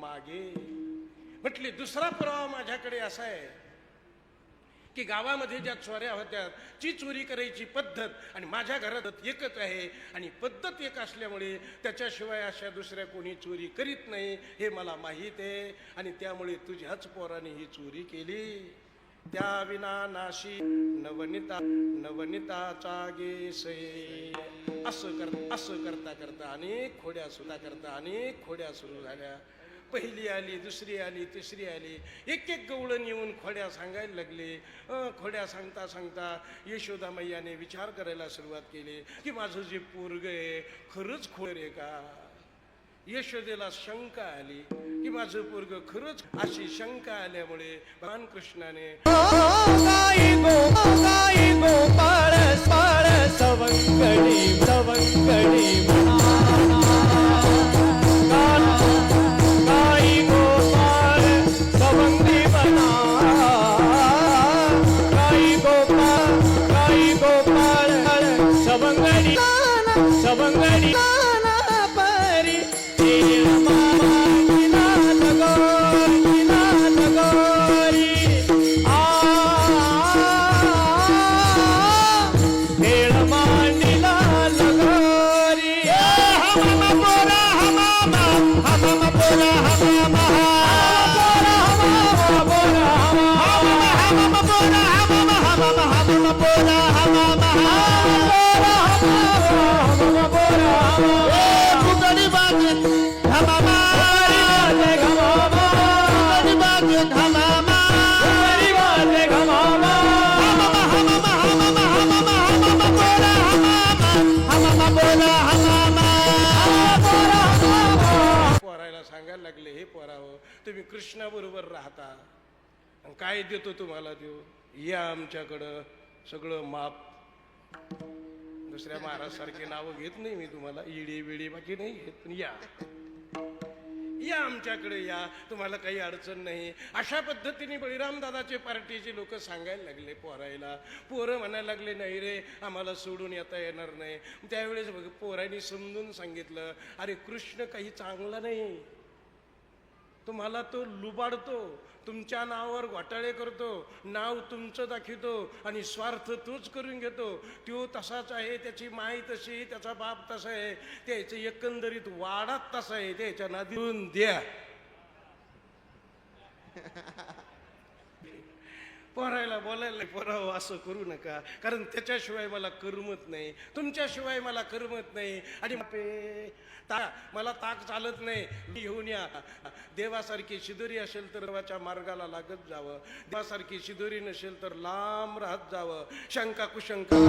मागे. म्हटली दुसरा पुरावा माझ्याकडे असा आहे की गावामध्ये ज्या चोऱ्या होत्या ती चोरी करायची पद्धत आणि माझ्या घरात एकच आहे आणि पद्धत एक असल्यामुळे त्याच्याशिवाय अशा दुसऱ्या कोणी चोरी करीत नाही हे मला माहीत आहे आणि त्यामुळे तुझ्याच पोराने ही चोरी केली. त्या विना नाशी नवनिता नवनिताचा गेसय असं कर असं करता करता अनेक खोड्या सुद्धा करता अनेक खोड्या सुरू झाल्या. पहिली आली दुसरी आली तिसरी आली. एक एक गवळण येऊन खोड्या सांगायला लागले. खोड्या सांगता सांगता यशोदा मैयाने विचार करायला सुरुवात केली की माझं जे पोरग आहे खरंच खोड आहे का? यशोदेला शंका आली की माझं पोरग खरंच अशी शंका आल्यामुळे भगवान कृष्णाने गाई गो सांगायला लागले हे पोरावं तुम्ही कृष्णाबरोबर राहता. काय देतो तुम्हाला देऊ या आमच्याकडं सगळं माप. दुसऱ्या महाराजसारखे नावं घेत नाही मी तुम्हाला. इडी बिडी बाकी नाही घेत पण या. या आमच्याकडे या. तुम्हाला काही अडचण नाही. अशा पद्धतीने बळीरामदादाचे पार्टीचे लोक सांगायला लागले पोरायला. पोरं म्हणायला लागले नाही रे आम्हाला सोडून येता येणार नाही. त्यावेळेस बघ पोरांनी समजून सांगितलं अरे कृष्ण काही चांगला नाही. तुम्हाला तो लुबाडतो तुमच्या नावावर घोटाळे करतो नाव तुमचं दाखवतो आणि स्वार्थ तोच करून घेतो. तो तसाच आहे त्याची माय तशी त्याचा बाप तसा आहे त्याचं एकंदरीत वाडात तसा आहे त्याच्या नादीवरून द्या. पोरायला बोलायला पोरावं हो, असं करू नका. कारण त्याच्याशिवाय मला करमत नाही. तुमच्याशिवाय मला करमत नाही. आणि बापे, ता मला ताक चालत नाही. घेऊन या. देवासारखी शिदोरी असेल तर देवाच्या मार्गाला लागत जावं. देवासारखी शिदोरी नसेल तर लांब राहत जावं. शंका कुशंका